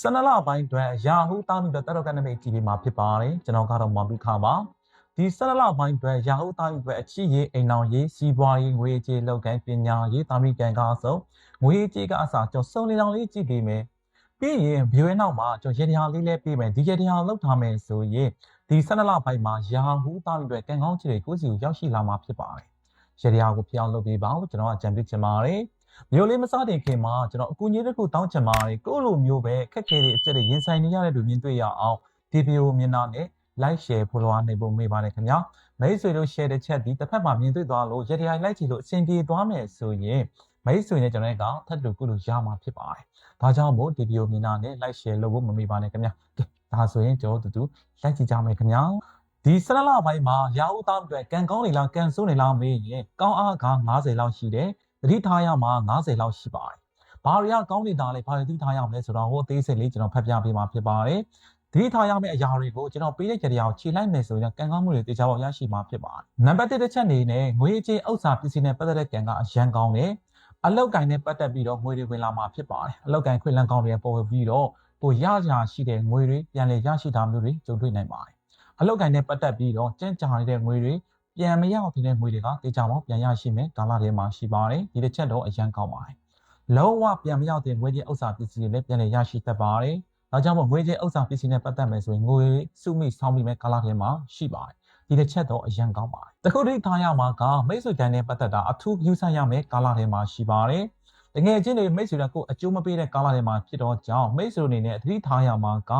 ဆန္ဒလပိုင်းအတွက်ရာဟုတာမီအတွက်တက်တော့ကနမိတ်ကြည့်ပြီးမှာဖြစ်ပါတယ်ကျွန်တော်ကတော့မောင်ပြီးခါပါဒီဆန္ဒလပိုင်းအတွက်ရာဟုတာမီအတွက်အချစ်ရေးအိမ်အောင်ရေးစီးပွားရေးငွေကြေးလောက်ကိုင်းပညာရေးတာမီကန်ကားဆုံးငွေကြေးကအစားကျွန်တော်စုံနေအောင်လေးကြည့်ပြီးမယ်ပြီးရင်ဘီဝဲနောက်မှာကျွန်တော်ရေတရားလေးလဲပြီးမယ်ဒီရေတရားလောက်ထားမယ်ဆိုရင်ဒီဆန္ဒလပိုင်းမှာရာဟုတာမီအတွက်ကံကောင်းချစ်တွေကိုစီကိုရောက်ရှိလာမှာဖြစ်ပါတယ်ရေတရားကိုဖျောင်းလုပ်ပေးပါဦးကျွန်တော်ကကြံပြချင်ပါတယ် မျိုးလေးမစတင်ခင်မှာကျွန်တော်အကူအညီတစ်ခုတောင်းချင်ပါတယ်ကိုယ့်လိုမျိုးပဲခက်ခဲတဲ့အချက်တွေရင်ဆိုင်နေရတဲ့လူမြင်တွေ့ရအောင်ဒီဗီဒီယိုမြင်တာနဲ့ like share follow နေဖို့မေးပါတယ်ခင်ဗျာမိတ်ဆွေတို့ share တဲ့ချက်ဒီတစ်ဖက်မှာမြင်တွေ့သွားလို့ရတရားလိုက်ချီလို့အဆင်ပြေသွားမယ်ဆိုရင်မိတ်ဆွေနဲ့ကျွန်တော်ကထပ်တူကုလို့ရမှာဖြစ်ပါတယ်ဒါကြောင့်မို့ဒီဗီဒီယိုမြင်တာနဲ့ like share လုပ်ဖို့မမေ့ပါနဲ့ခင်ဗျာကဲဒါဆိုရင်ကျွန်တော်တို့တူ like ကြည့်ကြမယ်ခင်ဗျာဒီဆလလပိုင်းမှာရာဟုသားအတွက်ကံကောင်းနေလားကံဆိုးနေလားမေးရင်ကောင်းအားက90လောက်ရှိတယ် သတိထားရမှာ90လောက်ရှိပါတယ်။ဘာတွေကကောင်းနေတာလဲဘာတွေသတိထားရမလဲဆိုတော့ဟိုအသေးစိတ်လေးကျွန်တော်ဖတ်ပြပေးမှာဖြစ်ပါတယ်။သတိထားရမယ့်အရာတွေကိုကျွန်တော်ပေးတဲ့ကြတရားကိုခြေလိုက်မယ်ဆိုရင်ကံကောင်းမှုတွေတေချာပေါက်ရရှိမှာဖြစ်ပါတယ်။နံပါတ်1တစ်ချက်အနေနဲ့ငွေကြေးဥစ္စာပစ္စည်းနဲ့ပတ်သက်တဲ့ကံကအရန်ကောင်းတယ်။အလောက်ကင်နဲ့ပတ်သက်ပြီးတော့ငွေတွေဝင်လာမှာဖြစ်ပါတယ်။အလောက်ကင်ခွင့်လန်းကောင်းတွေပေါ်ပြီးတော့ကိုရရရှိတဲ့ငွေတွေပြန်လည်ရရှိတာမျိုးတွေကြုံတွေ့နိုင်ပါတယ်။အလောက်ကင်နဲ့ပတ်သက်ပြီးတော့ကြံ့ကြာနေတဲ့ငွေတွေ ပြန်မရောက်တဲ့ငွေတွေကတေချာပေါင်းပြန်ရရှိမယ်ကာလထဲမှာရှိပါတယ်ဒီတစ်ချက်တော့အရန်ကောင်းပါတယ်လုံးဝပြန်မရောက်တဲ့ငွေကြေးဥစ္စာပစ္စည်းတွေလည်းပြန်လည်ရရှိတတ်ပါတယ်ဒါကြောင့်မို့ငွေကြေးဥစ္စာပစ္စည်းနဲ့ပတ်သက်မယ်ဆိုရင်ငွေစုမိဆောင်းပြီးမယ်ကာလထဲမှာရှိပါတယ်ဒီတစ်ချက်တော့အရန်ကောင်းပါတယ်တခုတည်းထားရမှာကမိတ်ဆွေတန်းနဲ့ပတ်သက်တာအထူးယူဆရမယ်ကာလထဲမှာရှိပါတယ်တကယ်ချင်းတွေမိတ်ဆွေတို့ကိုအကျိုးမပေးတဲ့ကာလတွေမှာဖြစ်တော့ကြောင့်မိတ်ဆွေအနေနဲ့သတိထားရမှာက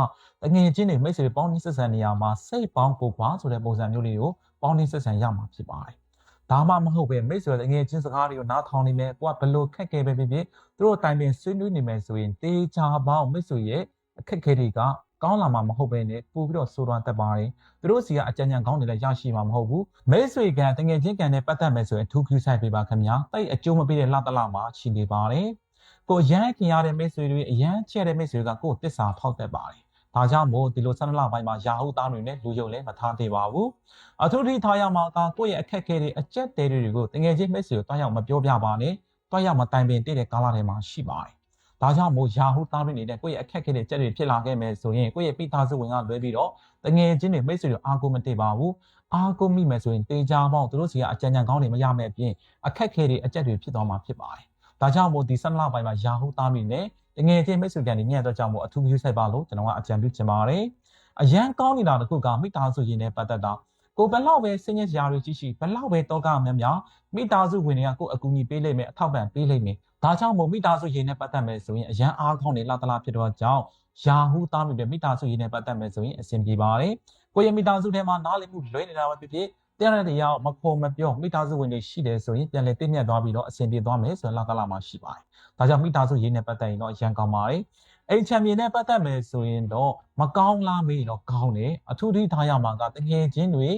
တကယ်ချင်းတွေမိတ်ဆွေပေါင်းနှင်းဆက်ဆံနေရမှာစိတ်ပေါင်းကိုပွားဆိုတဲ့ပုံစံမျိုးလေးကို ပေါင်းနှင်းဆက်ဆံရမှာဖြစ်ပါတယ်။ဒါမှမဟုတ်ပဲမိတ်ဆွေတငယ်ချင်းစကားတွေကိုနားထောင်နေမယ်။ကိုကဘလို့ခက်ခဲပဲဖြစ်ဖြစ်သူတို့တိုင်ပင်ဆွေးနွေးနေမယ်ဆိုရင်တေချာပေါင်းမိတ်ဆွေရဲ့အခက်ခဲတွေကကောင်းလာမှာမဟုတ်ပဲနဲ့ပို့ပြီးတော့ဆိုးသွမ်းတတ်ပါတယ်။သူတို့စီကအကြံဉာဏ်ကောင်းတွေလည်းရရှိမှာမဟုတ်ဘူး။မိတ်ဆွေကတငယ်ချင်းကံနဲ့ပတ်သက်မယ်ဆိုရင်ထူးဖြူဆိုင်ပေးပါခင်ဗျာ။တိုက်အကျိုးမပေးတဲ့လှတလမှာရှိနေပါတယ်။ကိုရမ်းခင်ရတဲ့မိတ်ဆွေတွေအရန်ချဲ့တဲ့မိတ်ဆွေတွေကကိုယ်တစ္ဆာဖောက်တတ်ပါတယ်။ ဒါကြောင့်မို့ဒီလိုဆန္ဒလပိုင်းမှာရာဟုသားတွေနဲ့လူယုံလည်းမထားသေးပါဘူး။အထူးထိထားရမှာကကိုယ့်ရဲ့အခက်အခဲတွေအကျက်တဲတွေကိုတကယ်ချင်းမိတ်ဆွေကိုတွားရောက်မပြောပြပါနဲ့။တွားရောက်မတိုင်ပင်တည့်တဲ့ကာလထဲမှာရှိပါတယ်။ဒါကြောင့်မို့ရာဟုသားတွေနေတဲ့ကိုယ့်ရဲ့အခက်အခဲတွေကျက်တွေဖြစ်လာခဲ့မယ်ဆိုရင်ကိုယ့်ရဲ့ပိသားစုဝင်ကလွဲပြီးတော့တကယ်ချင်းတွေမိတ်ဆွေတွေအားကိုမတည့်ပါဘူး။အားကိုမိမယ်ဆိုရင်တေချာပေါင်းသူတို့စီကအကြံဉာဏ်ကောင်းတွေမရမယ့်အပြင်အခက်အခဲတွေအကျက်တွေဖြစ်သွားမှာဖြစ်ပါတယ်။ ဒါကြောင့်မို့ဒီဆန္ဒလပိုင်းမှာရာဟုသားတွေနဲ့တကယ်ချင်းမိတ်ဆွေကန်တွေညံ့တော့ကြောင့်မို့အထူးယူဆိုင်ပါလို့ကျွန်တော်ကအကြံပြုချင်ပါတယ်။အရန်ကောင်းနေတာတခုကမိသားစုရင်းနဲ့ပတ်သက်တာကိုဘလောက်ပဲစင်ရစရာတွေရှိရှိဘလောက်ပဲတောကများများမိသားစုဝင်တွေကကိုအကူအညီပေးလိမ့်မယ်အထောက်ပံ့ပေးလိမ့်မယ်။ဒါကြောင့်မို့မိသားစုရင်းနဲ့ပတ်သက်မယ်ဆိုရင်အရန်အားကောင်းနေလာတလားဖြစ်တော့ကြောင့်ယာဟုသားမိတဲ့မိသားစုရင်းနဲ့ပတ်သက်မယ်ဆိုရင်အဆင်ပြေပါတယ်။ကိုရဲ့မိသားစုထဲမှာနားလည်မှုလွဲနေတာပဲဖြစ်ဖြစ် တရားတဲ့တရားမဖို့မပြောမိသားစုဝင်တွေရှိတယ်ဆိုရင်ပြန်လည်တည်မြတ်သွားပြီးတော့အဆင်ပြေသွားမယ်ဆိုရင်လာကလာမှာရှိပါတယ်။ဒါကြောင့်မိသားစုရင်းနဲ့ပတ်သက်ရင်တော့အရန်ကောင်းပါတယ်။အိမ်ချမ်းမြေနဲ့ပတ်သက်မယ်ဆိုရင်တော့မကောင်းလားမေးတော့ကောင်းတယ်အထူးထိထားရမှာကတကယ်ချင်းတွေ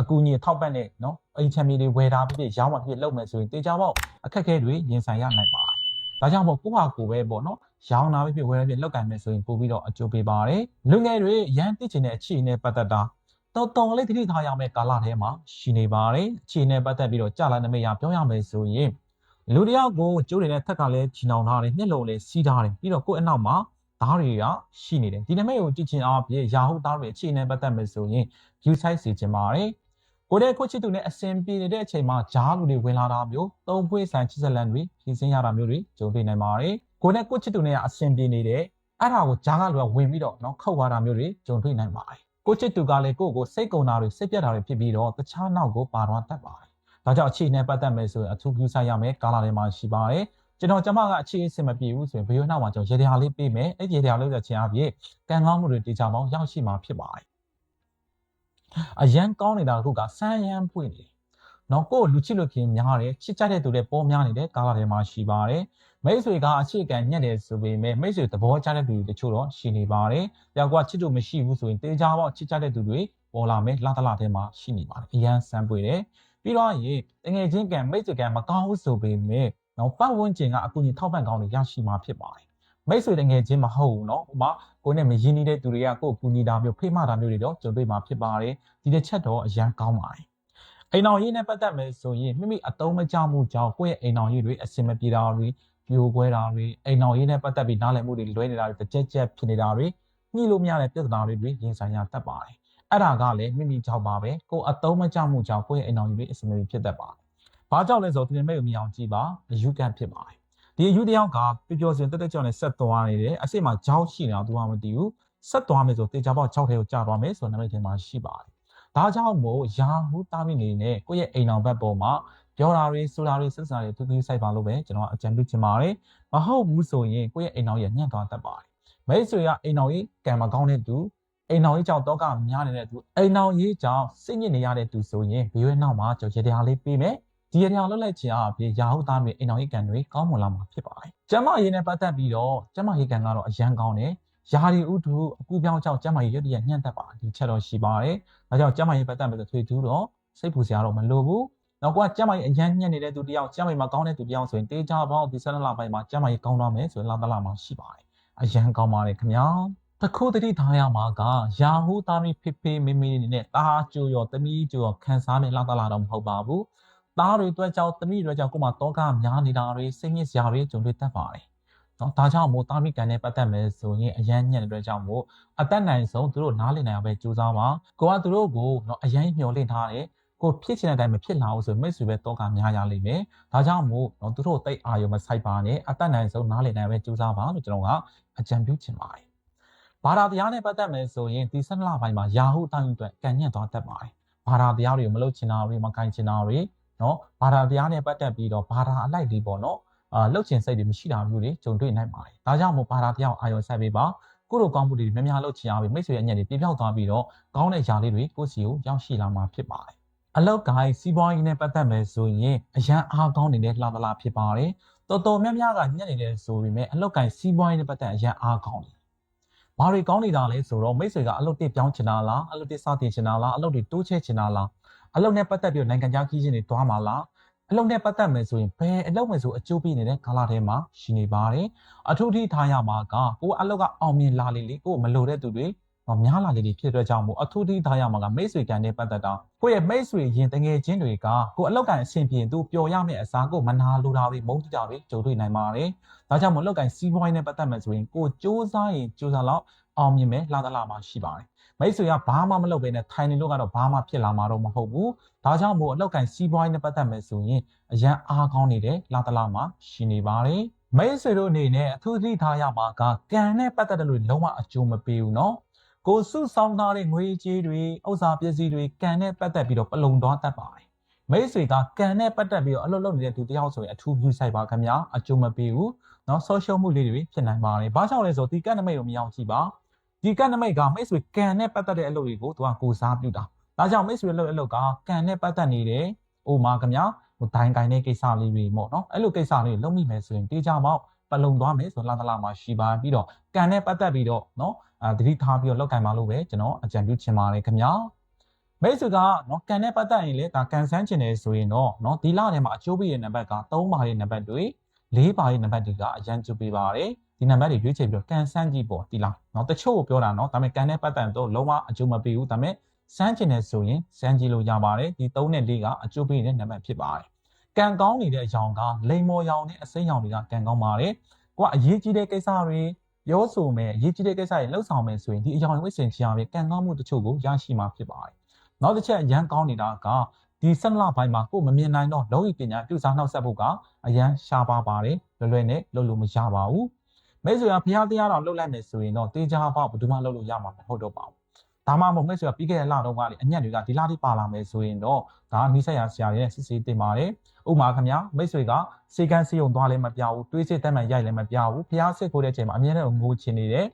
အကူအညီထောက်ပံ့တဲ့နော်အိမ်ချမ်းမြေတွေဝယ်တာဖြစ်ဖြစ်ရောင်းမှဖြစ်လုပ်မယ်ဆိုရင်တေချာပေါက်အခက်အခဲတွေရင်ဆိုင်ရနိုင်ပါတယ်။ဒါကြောင့်မို့ကိုယ့်ဟာကိုယ်ပဲပေါ့နော်ရောင်းတာဖြစ်ဖြစ်ဝယ်တာဖြစ်လောက်ကင်မယ်ဆိုရင်ပို့ပြီးတော့အကျိုးပေးပါတယ်။လူငယ်တွေရန်သိချင်တဲ့အခြေအနေပတ်သက်တာ တော်တော်လေးသတိထားရမယ့်ကာလထဲမှာရှိနေပါတယ်။ခြေနဲ့ပတ်သက်ပြီးတော့ကြာလာနမိတ်ရပြောရမယ်ဆိုရင်လူတယောက်ကိုကျိုးတွေနဲ့ထက်ကလည်းချီနှောင်ထားတယ်၊မျက်လုံးလည်းစီးထားတယ်ပြီးတော့ကိုယ့်အနောက်မှာဓာတ်တွေကရှိနေတယ်။ဒီနမိတ်ကိုကြည့်ချင်းအားဖြင့်ရာဟုဓာတ်တွေအခြေအနေပတ်သက်မယ်ဆိုရင် view size စီခြင်းပါတယ်။ကိုယ့်ရဲ့ကိုချစ်သူနဲ့အစဉ်ပြေနေတဲ့အချိန်မှာဈာလူတွေဝင်လာတာမျိုး၊သုံးဖွေးဆိုင်ချစ်ဆက်လန်တွေဖြင်းစင်းရတာမျိုးတွေကြုံတွေ့နိုင်ပါတယ်။ကိုယ့်နဲ့ကိုချစ်သူနဲ့အစဉ်ပြေနေတဲ့အဲ့ဒါကိုဈာကလူကဝင်ပြီးတော့နော်ခောက်သွားတာမျိုးတွေကြုံတွေ့နိုင်ပါတယ်။ ကိုချစ်သူကလည်းကိုယ့်ကိုစိတ်ကုံတာတွေစိတ်ပြတ်တာတွေဖြစ်ပြီးတော့တခြားနောက်ကိုပါတော့တတ်ပါတယ်ဒါကြောင့်အခြေအနေပတ်သက်မယ်ဆိုရင်အထူးပြုဆိုင်ရမယ်ကာလာထဲမှာရှိပါတယ်ကျွန်တော်ကျမကအခြေအဆင်မပြေဘူးဆိုရင်ဘယ်လိုနောက်မှာကျွန်တော်ရေတရားလေးပေးမယ်အဲ့ဒီရေတရားလေးဆိုချင်းအပြည့်ကံကောင်းမှုတွေတေချာပေါင်းရောက်ရှိမှာဖြစ်ပါတယ်အရန်ကောင်းနေတာကစမ်းရမ်းပွင့်နေတယ် နော်ကိုလူချစ်လို့ခင်များတယ်ချစ်ကြတဲ့သူတွေပေါ်များနေတဲ့ကာလာထဲမှာရှိပါတယ်မိတ်ဆွေကအခြေခံညက်တယ်ဆိုပေမဲ့မိတ်ဆွေသဘောကျတဲ့သူတွေတချို့တော့ရှိနေပါတယ်။ကြောက်ကချစ်လို့မရှိဘူးဆိုရင်တေးကြပေါ့ချစ်ကြတဲ့သူတွေပေါ်လာမယ်လာတလာထဲမှာရှိနေပါတယ်။အရန်စမ်းပွေတယ်။ပြီးတော့ရေတငယ်ချင်းကံမိတ်ဆွေကံမကောင်းဘူးဆိုပေမဲ့နော်ပတ်ဝန်းကျင်ကအကူအညီထောက်ပံ့ကောင်းတွေရရှိမှာဖြစ်ပါတယ်။မိတ်ဆွေတငယ်ချင်းမဟုတ်ဘူးနော်။ဟိုမှာကိုယ်နဲ့မရင်းနှီးတဲ့သူတွေကကိုယ်ကူညီတာမျိုးဖိမတာမျိုးတွေတော့ကြုံတွေ့မှာဖြစ်ပါတယ်။ဒီတစ်ချက်တော့အရန်ကောင်းပါတယ်။ အိမ်အောင်ရေးနဲ့ပတ်သက်မယ်ဆိုရင်မိမိအတုံးမကြမှုကြောင့်ကိုယ့်ရဲ့အိမ်အောင်ရေးတွေအဆင်မပြေတာတွေပြိုကွဲတာတွေအိမ်အောင်ရေးနဲ့ပတ်သက်ပြီးနားလည်မှုတွေလွဲနေတာတွေတစ်ချက်ချက်ဖြစ်နေတာတွေညှိလို့မရတဲ့ပြဿနာတွေတွေရင်ဆိုင်ရတတ်ပါတယ်အဲ့ဒါကလည်းမိမိကြောင့်ပါပဲကိုယ်အတုံးမကြမှုကြောင့်ကိုယ့်ရဲ့အိမ်အောင်ရေးတွေအစမပြေဖြစ်တတ်ပါတယ်ဘာကြောင့်လဲဆိုတော့ဒီမိတ်ကိုမြင်အောင်ကြည့်ပါအယူကန့်ဖြစ်ပါတယ်ဒီအယူတယောက်ကပျော်ပျော်စင်တက်တက်ကြောင်နဲ့ဆက်သွားနေတယ်အစ်စ်မှာကြောင်းရှိနေတာသူကမသိဘူးဆက်သွားမယ်ဆိုတေချာပေါက်6ထဲကိုကြာသွားမယ်ဆိုတော့နာမည်ထင်မှာရှိပါတယ် ဒါကြောင့်မို့ရာဟုတာမီနေနဲ့ကိုယ့်ရဲ့အိမ်အောင်ဘက်ပေါ်မှာပြောတာတွေဆိုတာတွေစစ်စာတွေသူသူစိုက်ပါလို့ပဲကျွန်တော်အကြံပြုချင်ပါတယ်မဟုတ်ဘူးဆိုရင်ကိုယ့်ရဲ့အိမ်အောင်ရဲ့ညံ့သွားတတ်ပါတယ်မိတ်ဆွေကအိမ်အောင်ကြီးကံမကောင်းတဲ့သူအိမ်အောင်ကြီးကြောင့်တော့ကများနေတဲ့သူအိမ်အောင်ကြီးကြောင့်စိတ်ညစ်နေရတဲ့သူဆိုရင်ဘေးရွက်နောက်မှာကြော်ရတရားလေးပေးမယ်ဒီရတရားလွတ်လပ်ခြင်းအပြင်ရာဟုသားမြေအိမ်အောင်ကြီးကံတွေကောင်းမွန်လာမှာဖြစ်ပါတယ်ကျမရေးနဲ့ပတ်သက်ပြီးတော့ကျမရေးကံကတော့အရန်ကောင်းတယ် ယာရီဥထုအကူပြောင်းကြောင့်ကျမကြီးရုပ်တရက်ညံ့သက်ပါဒီချက်တော့ရှိပါတယ်။ဒါကြောင့်ကျမကြီးပတ်သက်မဲ့ဆိုထွေထူးတော့စိတ်ပူစရာတော့မလိုဘူး။နောက်ကကျမကြီးအရန်ညံ့နေတဲ့သူတယောက်ကျမကြီးမှာကောင်းတဲ့သူတယောက်ဆိုရင်တေးကြပေါင်းဒီဆက်လပိုင်းမှာကျမကြီးကောင်းတော့မယ်ဆိုရင်လာတလာမှာရှိပါတယ်။အရန်ကောင်းပါတယ်ခင်ဗျာ။တခုတတိထားရမှာကယာဟူသားမီဖေဖေမေမေနဲ့တာကျိုရောတမီကျိုရောခန်းစားနဲ့လာတလာတော့မဟုတ်ပါဘူး။သားတွေအတွက်ကြောင့်တမီတွေကြောင့်ကိုမှတောကများနေတာတွေစိတ်ညစ်စရာတွေကြုံတွေ့တတ်ပါတယ်။ နော်ဒါကြောင့်မို့တာမိကန်နဲ့ပတ်သက်မယ်ဆိုရင်အရန်ညံ့တဲ့အတွက်ကြောင့်မို့အသက်နိုင်ဆုံးသူတို့နားလည်နိုင်အောင်ပဲကြိုးစားပါကိုကသူတို့ကိုနော်အရန်မျှော်လင့်ထားတယ်ကိုဖြစ်ချင်တဲ့အတိုင်းမဖြစ်လာဘူးဆိုမိတ်ဆွေပဲတော့ကများရလိမ့်မယ်ဒါကြောင့်မို့နော်သူတို့တိတ်အာရုံမဆိုင်ပါနဲ့အသက်နိုင်ဆုံးနားလည်နိုင်ပဲကြိုးစားပါလို့ကျွန်တော်ကအကြံပြုချင်ပါတယ်ဘာသာတရားနဲ့ပတ်သက်မယ်ဆိုရင်ဒီဆက်လပိုင်းမှာယာဟုတောင်းအတွက်ကန်ညံ့သွားတတ်ပါတယ်ဘာသာတရားတွေမလုပ်ချင်တာတွေမကိုင်ချင်တာတွေနော်ဘာသာတရားနဲ့ပတ်သက်ပြီးတော့ဘာသာအလိုက်လေးပေါ့နော် အာလှုပ်ချင်စိတ်တွေမရှိတာမျိုးတွေကြုံတွေ့နိုင်ပါတယ်ဒါကြောင့်မို့ဘာသာတရားအာရုံစိုက်ပေးပါကိုလိုကောင်းမှုတွေများများလှုပ်ချင်အောင်မိတ်ဆွေရဲ့အညံ့တွေပြပြောက်သွားပြီးတော့ကောင်းတဲ့ຢာလေးတွေကိုစီကိုရောက်ရှိလာမှာဖြစ်ပါတယ်အလောက်ကိုင်းစီးပွားရေးနဲ့ပတ်သက်မယ်ဆိုရင်အရန်အားကောင်းနေတဲ့လှသလားဖြစ်ပါတယ်တော်တော်များများကညံ့နေတယ်ဆိုပေမဲ့အလောက်ကိုင်းစီးပွားရေးနဲ့ပတ်သက်အရန်အားကောင်းတယ်ဘာတွေကောင်းနေတာလဲဆိုတော့မိတ်ဆွေကအလုပ်တစ်ပြောင်းချင်တာလားအလုပ်တစ်စတင်ချင်တာလားအလုပ်တွေတိုးချဲ့ချင်တာလားအလုပ်နဲ့ပတ်သက်ပြီးနိုင်ငံခြားခီးချင်းတွေတွားမှာလား အလုပ်နဲ့ပတ်သက်မယ်ဆိုရင်ဘယ်အလုပ်မယ်ဆိုအကျိုးပေးနေတဲ့ကာလထဲမှာရှိနေပါတယ်အထူးထိထားရမှာကကိုအလုပ်ကအောင်မြင်လာလေလေကိုမလိုတဲ့သူတွေများလာလေလေဖြစ်တဲ့ကြောင့်မို့အထူးထိထားရမှာကမိတ်ဆွေကန်နဲ့ပတ်သက်တာကိုရဲ့မိတ်ဆွေရင်တငယ်ချင်းတွေကကိုအလောက်ကန်အဆင်ပြေသူပျော်ရမယ့်အစားကိုမနာလိုတာတွေမုန်းတိတာတွေကြုံတွေ့နိုင်ပါတယ်ဒါကြောင့်မို့လောက်ကန်စီးပွားရေးနဲ့ပတ်သက်မယ်ဆိုရင်ကိုစ조사ရင်စ조사လောက်အောင်မြင်မယ်လာသလားမှရှိပါတယ် မိတ်ဆွေကဘာမှမလုပ်ဘဲနဲ့ထိုင်နေလို့ကတော့ဘာမှဖြစ်လာမှာတော့မဟုတ်ဘူးဒါကြောင့်မို့အလောက်ကန်စီးပွားရေးနဲ့ပတ်သက်မယ်ဆိုရင်အရန်အားကောင်းနေတဲ့လာတလာမှာရှိနေပါတယ်မိတ်ဆွေတို့အနေနဲ့အထူးသတိထားရမှာကကံနဲ့ပတ်သက်တဲ့လို့လုံးဝအကျိုးမပေးဘူးเนาะကိုစုဆောင်ထားတဲ့ငွေကြေးတွေဥစ္စာပစ္စည်းတွေကံနဲ့ပတ်သက်ပြီးတော့ပလုံသွားတတ်ပါတယ်မိတ်ဆွေကကံနဲ့ပတ်သက်ပြီးတော့အလုပ်လုပ်နေတဲ့သူတယောက်ဆိုရင်အထူးပြုဆိုင်ပါခင်ဗျာအကျိုးမပေးဘူးเนาะ social မှုလေးတွေဖြစ်နိုင်ပါတယ်ဘာကြောင့်လဲဆိုတော့ဒီကံနမိတ်ကိုမရောက်ကြည့်ပါ ဒီကနမိတ်ကမိတ်ဆွေကံနဲ့ပတ်သက်တဲ့အလုပ်တွေကိုသူကကိုစားပြုတာဒါကြောင့်မိတ်ဆွေလုပ်အလုပ်ကကံနဲ့ပတ်သက်နေတယ်။အိုမာခင်ဗျာဟိုဒိုင်းကိုင်းတဲ့ကိစ္စလေးတွေပေါ့နော်အဲ့လိုကိစ္စလေးလုံးမိမယ်ဆိုရင်တေးကြမောက်ပလုံသွားမယ်ဆိုလာသလာမှာရှိပါပြီးတော့ကံနဲ့ပတ်သက်ပြီးတော့နော်အာတတိထားပြီးတော့လောက်ကင်ပါလို့ပဲကျွန်တော်အကြံပြုချင်ပါတယ်ခင်ဗျာမိတ်ဆွေကနော်ကံနဲ့ပတ်သက်ရင်လေဒါကန်ဆန်းချင်တယ်ဆိုရင်တော့နော်ဒီလထဲမှာအချိုးပေးတဲ့နံပါတ်က3ပါးရဲ့နံပါတ်တွေ4ပါးရဲ့နံပါတ်တွေကအရန်ကျုပ်ပေးပါတယ် ဒီနံပါတ်တွေရွေးချယ်ပြီးတော့ကန်ဆန်းကြည့်ပေါ့ဒီလားเนาะတချို့ပြောတာเนาะဒါပေမဲ့ကန်နဲ့ပတ်သက်တော့လုံးဝအကျိုးမပေးဘူးဒါပေမဲ့စမ်းချင်တယ်ဆိုရင်စမ်းကြည့်လို့ရပါတယ်ဒီ3နဲ့4ကအကျိုးပေးတဲ့နံပါတ်ဖြစ်ပါတယ်ကံကောင်းနေတဲ့အကြောင်းကလိမ်မော်ရောင်နဲ့အစိမ်းရောင်တွေကကံကောင်းပါတယ်ကိုကအရေးကြီးတဲ့ကိစ္စတွေပြောဆိုမယ်အရေးကြီးတဲ့ကိစ္စတွေလှုပ်ဆောင်မယ်ဆိုရင်ဒီအကြောင်းဝိစင်ချရာပဲကံကောင်းမှုတချို့ကိုရရှိမှာဖြစ်ပါတယ်နောက်တစ်ချက်အရန်ကောင်းနေတာကဒီဆက်လပိုင်းမှာကိုမမြင်နိုင်တော့လောကီပညာပြုစားနှောက်ဆက်ဖို့ကအရန်ရှားပါပါတယ်လွယ်လွယ်နဲ့လုပ်လို့မရပါဘူး မိတ်ဆွေကဖျားတရားတော်လှုပ်လိုက်မယ်ဆိုရင်တော့တေးကြပေါက်ဘယ်သူမှလှုပ်လို့ရမှာမဟုတ်တော့ပါဘူးဒါမှမဟုတ်မိတ်ဆွေကပြီးခဲ့တဲ့လတော့ကလေအညက်တွေကဒီလထိပါလာမယ်ဆိုရင်တော့ဒါနိဆက်ရဆရာရဲ့စစ်စစ်တင်ပါတယ်ဥမာခင်ဗျာမိတ်ဆွေကစေကန်းစေုံသွားလည်းမပြဘူးတွေးစစ်တက်မှန်ရိုက်လည်းမပြဘူးဖျားစစ်ကိုတဲ့အချိန်မှာအမြဲတမ်းငိုချင်နေတယ်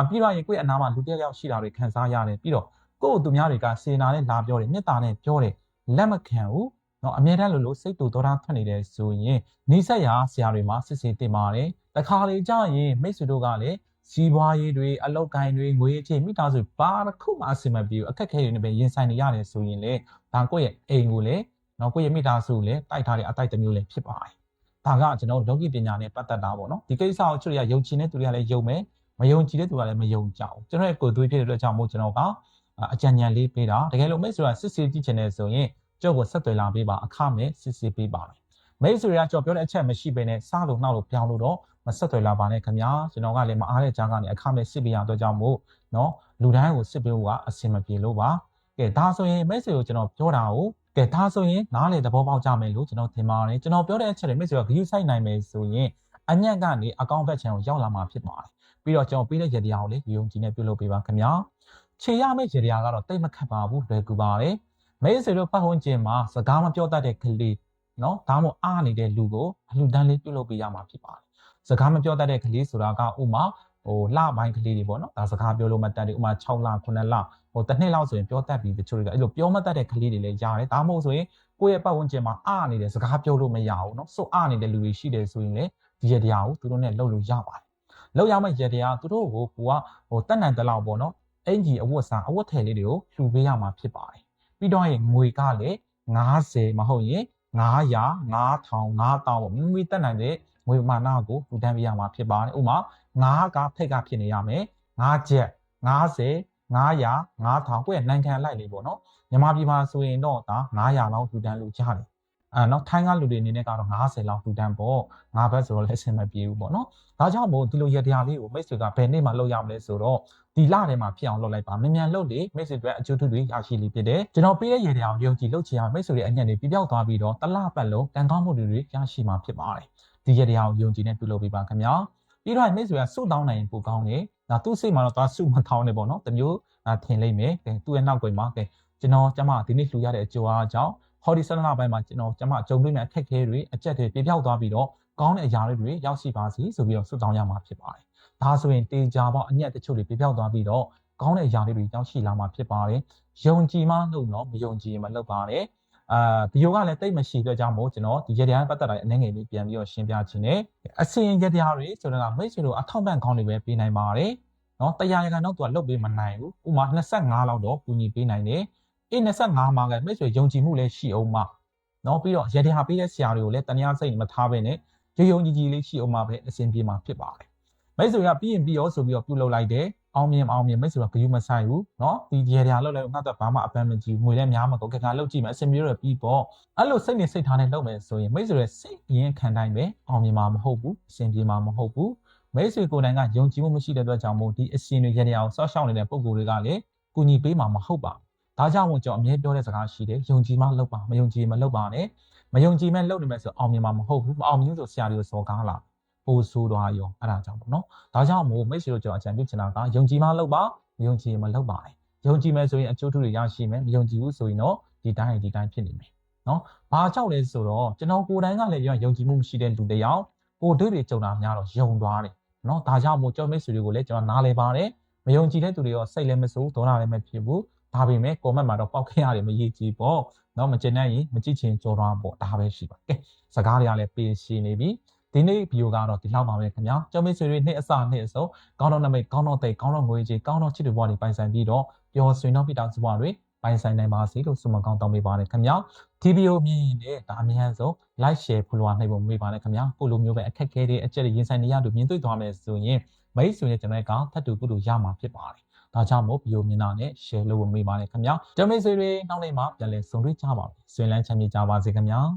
အပြီးတော့ရင်ကိုယ့်အနာမှာလူတစ်ယောက်ရှိတာတွေခံစားရတယ်ပြီးတော့ကိုယ့်သူများတွေကစေနာနဲ့လာပြောတယ်မေတ္တာနဲ့ပြောတယ်လက်မခံဘူး နော်အမြဲတမ်းလိုလိုစိတ်တူသောတာထွက်နေတယ်ဆိုရင်နေဆက်ရာဆရာတွေမှာစစ်စစ်တင်ပါတယ်တခါလေကြာရင်မိတ်ဆွေတို့ကလည်းစီးပွားရေးတွေအလောက်ကိုင်းတွေငွေအထိမိသားစုဘာတစ်ခုမှအဆင်မပြေဘူးအခက်အခဲတွေနဲ့ပဲရင်ဆိုင်နေရတယ်ဆိုရင်လေဒါကိုယ့်ရဲ့အိမ်ကိုလည်းနော်ကိုယ့်ရဲ့မိသားစုကိုလည်းတိုက်ထားတဲ့အတိုက်တစ်မျိုးလည်းဖြစ်ပါတယ်ဒါကကျွန်တော်လောကီပညာနဲ့ပတ်သက်တာပေါ့နော်ဒီကိစ္စကိုချွတ်ရယုံကြည်တဲ့သူတွေကလည်းယုံမယ်မယုံကြည်တဲ့သူကလည်းမယုံကြဘူးကျွန်တော်ရဲ့ကိုယ်သွေးဖြစ်တဲ့အတွက်ကြောင့်မို့ကျွန်တော်ကအကြံဉာဏ်လေးပေးတာတကယ်လို့မိတ်ဆွေကစစ်စစ်ကြည့်ချင်တယ်ဆိုရင် ကြောက်ကိုဆက်သွယ်လာပေးပါအခမဲ့စစ်စစ်ပေးပါမယ်မိတ်ဆွေတွေကကြော်ပြောတဲ့အချက်မရှိဘဲနဲ့စားလို့နှောက်လို့ပြောင်းလို့တော့မဆက်သွယ်လာပါနဲ့ခင်ဗျာကျွန်တော်ကလည်းမအားတဲ့ကြားကနေအခမဲ့စစ်ပေးရတော့ကြောင့်မို့နော်လူတိုင်းကိုစစ်ပေးဖို့ကအဆင်မပြေလို့ပါကဲဒါဆိုရင်မိတ်ဆွေကိုကျွန်တော်ပြောတာကိုကဲဒါဆိုရင်နားလေသဘောပေါက်ကြမယ်လို့ကျွန်တော်ထင်ပါတယ်ကျွန်တော်ပြောတဲ့အချက်တွေမိတ်ဆွေကဂရုစိုက်နိုင်မယ်ဆိုရင်အညံ့ကနေအကောင့်ဘက်ချန်ကိုရောက်လာမှာဖြစ်ပါတယ်ပြီးတော့ကျွန်တော်ပေးတဲ့ရတရားကိုလေယုံကြည်နဲ့ပြုလုပ်ပေးပါခင်ဗျာခြေရမယ့်ရတရားကတော့တိတ်မခတ်ပါဘူးလွယ်ကူပါတယ် မိတ်ဆွေတို့ပတ်ဝန်းကျင်မှာစကားမပြောတတ်တဲ့ကလေးနော်ဒါမှမဟုတ်အားနေတဲ့လူကိုအလူတန်းလေးပြုလုပ်ပေးရမှာဖြစ်ပါတယ်စကားမပြောတတ်တဲ့ကလေးဆိုတာကဥမာဟိုလပိုင်းကလေးတွေပေါ့နော်ဒါစကားပြောလို့မတတ်တယ်ဥမာ6လ9လဟိုတစ်နှစ်လောက်ဆိုရင်ပြောတတ်ပြီးတချို့တွေကအဲ့လိုပြောမတတ်တဲ့ကလေးတွေလည်းရတယ်ဒါမှမဟုတ်ဆိုရင်ကိုယ့်ရဲ့ပတ်ဝန်းကျင်မှာအားနေတဲ့စကားပြောလို့မရဘူးနော်ဆိုအားနေတဲ့လူတွေရှိတယ်ဆိုရင်လည်းဒီရတရားကိုသူတို့နဲ့လှုပ်လို့ရပါတယ်လောက်ရမယ့်ရတရားသူတို့ကိုကိုကဟိုတတ်နိုင်တဲ့လောက်ပေါ့နော်အင်ကြီးအဝတ်စားအဝတ်ထည်လေးတွေကိုလှူပေးရမှာဖြစ်ပါတယ် ပြီးတော့ရင်ငွေကလည်း90မဟုတ်ရင်900 9000 9000ပေါ့မိမိတက်နိုင်တဲ့ငွေမာနကိုလှူဒန်းပေးရမှာဖြစ်ပါတယ်ဥပမာ9ကဖိတ်ကဖြစ်နေရမယ်9ချက်90 900 9000ကိုယ့်ရဲ့နိုင်ငံလိုက်လေးပေါ့နော်မြန်မာပြည်မှာဆိုရင်တော့ဒါ900လောက်လှူဒန်းလို့ရတယ် အဲနော်ထိုင်းကလူတွေအနေနဲ့ကတော့90လောက်လှူဒန်းပေါ့ငါဘက်ဆိုတော့လည်းအဆင်မပြေဘူးပေါ့နော်ဒါကြောင့်မို့ဒီလိုရတရားလေးကိုမိတ်ဆွေကဘယ်နေ့မှလုပ်ရမလဲဆိုတော့ဒီလထဲမှာဖြစ်အောင်လုပ်လိုက်ပါမြန်မြန်လုပ်လေမိတ်ဆွေတွေအကျိုးထူးတွေရရှိလိမ့်ဖြစ်တယ်ကျွန်တော်ပေးတဲ့ရတရားကိုယုံကြည်လုပ်ချင်အောင်မိတ်ဆွေတွေအညံ့တွေပြပြောက်သွားပြီးတော့တလပတ်လုံးကံကောင်းမှုတွေရရှိမှာဖြစ်ပါတယ်ဒီရတရားကိုယုံကြည်နဲ့ပြုလုပ်ပေးပါခင်ဗျာပြီးတော့မိတ်ဆွေကစုတောင်းနိုင်ရင်ပိုကောင်းတယ်ဒါသူ့စိတ်မှာတော့သွားစုမထောင်းနေပေါ့နော်တမျိုးထင်လိမ့်မယ်သူ့ရဲ့နောက်ကွယ်မှာကဲကျွန်တော်ကျမဒီနေ့လှူရတဲ့အကျိုးအားကြောင့် ဟော်ဒီဆလနာပိုင်းမှာကျွန်တော်ကျမကြုံတွေ့မဲ့အခက်အခဲတွေအကျက်တွေပြပြောက်သွားပြီးတော့ကောင်းတဲ့အရာတွေရောက်ရှိပါစေဆိုပြီးတော့ဆုတောင်းရမှာဖြစ်ပါတယ်။ဒါဆိုရင်တေချာပေါအညက်တချို့တွေပြပြောက်သွားပြီးတော့ကောင်းတဲ့အရာတွေရောက်ရှိလာမှာဖြစ်ပါတယ်။ယုံကြည်မှလို့တော့မယုံကြည်ရင်မလုပ်ပါနဲ့။အာဗီဒီယိုကလည်းတိတ်မရှိတော့ကြောင့်မို့ကျွန်တော်ဒီရတရားပတ်သက်တာအနေငယ်လေးပြန်ပြီးတော့ရှင်းပြခြင်းနဲ့အစင်ရတရားတွေဆိုတော့မိတ်ဆွေတို့အထောက်ပံ့ကောင်းတွေပဲပေးနိုင်ပါတယ်။နော်တရားရကန်တော့သူကလုတ်ပေးမနိုင်ဘူး။ဥမာ25လောက်တော့ပူညီပေးနိုင်တယ်။ အေး25မှာကမိတ်ဆွေယုံကြည်မှုလည်းရှိအောင်မှနော်ပြီးတော့ရတရားပေးတဲ့ဆရာတွေကိုလည်းတဏှာစိတ်မထားဘဲနဲ့ရုံရုံကြီးကြီးလေးရှိအောင်မှပဲအစဉ်ပြေမှာဖြစ်ပါတယ်မိတ်ဆွေကပြီးရင်ပြီးရောဆိုပြီးတော့ပြုလုပ်လိုက်တယ်အောင်မြင်အောင်မြင်မိတ်ဆွေကဂရုမဆိုင်ဘူးเนาะဒီရတရားလောက်လိုက်ငါတော့ဘာမှအပန်းမကြည့်ငွေလည်းများမှာတော့ကကလောက်ကြည့်မယ်အစဉ်ပြေရပြီးပေါ့အဲ့လိုစိတ်နဲ့စိတ်ထားနဲ့လုပ်မယ်ဆိုရင်မိတ်ဆွေရဲ့စိတ်ရင်ခံတိုင်းပဲအောင်မြင်မှာမဟုတ်ဘူးအစဉ်ပြေမှာမဟုတ်ဘူးမိတ်ဆွေကိုယ်တိုင်ကယုံကြည်မှုမရှိတဲ့အတွက်ကြောင့်မို့ဒီအရှင်တွေရတရားကိုစောက်ရှောက်နေတဲ့ပုံကိုယ်တွေကလည်းကူညီပေးမှာမဟုတ်ပါဘူး ဒါကြောင့်မို့ကျွန်တော်အမြဲပြောတဲ့စကားရှိတယ်ယုံကြည်မှလုပ်ပါမယုံကြည်မလုပ်ပါနဲ့မယုံကြည်မဲ့လုပ်နေမယ်ဆိုအောင်မြင်မှာမဟုတ်ဘူးမအောင်မြင်ဆိုဆရာတွေကိုစော်ကားလာပို့ဆိုးသွားရောအဲ့ဒါကြောင့်ပေါ့နော်ဒါကြောင့်မို့မိတ်ဆွေတို့ကျွန်တော်အကြံပြုချင်တာကယုံကြည်မှလုပ်ပါမယုံကြည်မလုပ်ပါနဲ့ယုံကြည်မယ်ဆိုရင်အကျိုးထူးတွေရရှိမယ်မယုံကြည်ဘူးဆိုရင်တော့ဒီတိုင်းဒီတိုင်းဖြစ်နေမယ်နော်ဘာကြောင့်လဲဆိုတော့ကျွန်တော်ကိုယ်တိုင်ကလည်းယုံကြည်မှုမရှိတဲ့လူတစ်ယောက်ကိုတွေ့တွေကြုံတာများတော့ယုံသွားတယ်နော်ဒါကြောင့်မို့ကျွန်တော်မိတ်ဆွေတွေကိုလည်းကျွန်တော်နားလဲပါတယ်မယုံကြည်တဲ့သူတွေရောစိတ်လည်းမစိုးဒေါသလည်းမဖြစ်ဘူး ဒါပေမဲ့ comment မှာတော့ပောက်ခင်းရတယ်မရေးကြည့်ပေါ့เนาะမကျင်နိုင်ရင်မကြည့်ချင်ကြော်သွားပေါ့ဒါပဲရှိပါကဲစကားတွေကလည်းပေးရှင်းနေပြီဒီနေ့ဗီဒီယိုကတော့ဒီလောက်ပါပဲခင်ဗျာကျောင်းမိတ်ဆွေတွေနှစ်အစနှစ်အစုံကောင်းတော့နမိတ်ကောင်းတော့တိတ်ကောင်းတော့ငွေကြီးကောင်းတော့ချစ်တွေဘွားတွေပိုင်ဆိုင်ပြီးတော့ပျော်ရွှင်တော့ပြတောင်စဘွားတွေပိုင်ဆိုင်နိုင်ပါစေလို့ဆုမကောင်းတောင်းပေးပါတယ်ခင်ဗျာဒီဗီဒီယိုမြင်ရင်ဒါအများဆုံး like share follow နှိပ်ဖို့မေးပါတယ်ခင်ဗျာကိုလိုမျိုးပဲအခက်ခဲတွေအကျက်တွေရင်ဆိုင်နေရလို့မြင်တွေ့သွားမယ်ဆိုရင်မိတ်ဆွေနဲ့ကျွန်တော်ကထပ်တူကုတူရမှာဖြစ်ပါတယ် ဒါကြောင့်မို့ဗီဒီယိုမြင်တာနဲ့ share လုပ်ဖို့မေးပါတယ်ခင်ဗျာ။တမိတ်ဆွေတွေနောက်နေ့မှပြန်လည်ဆုံတွေ့ကြပါမယ်။ဆွေးလန်းချမ်းမြေ့ကြပါစေခင်ဗျာ။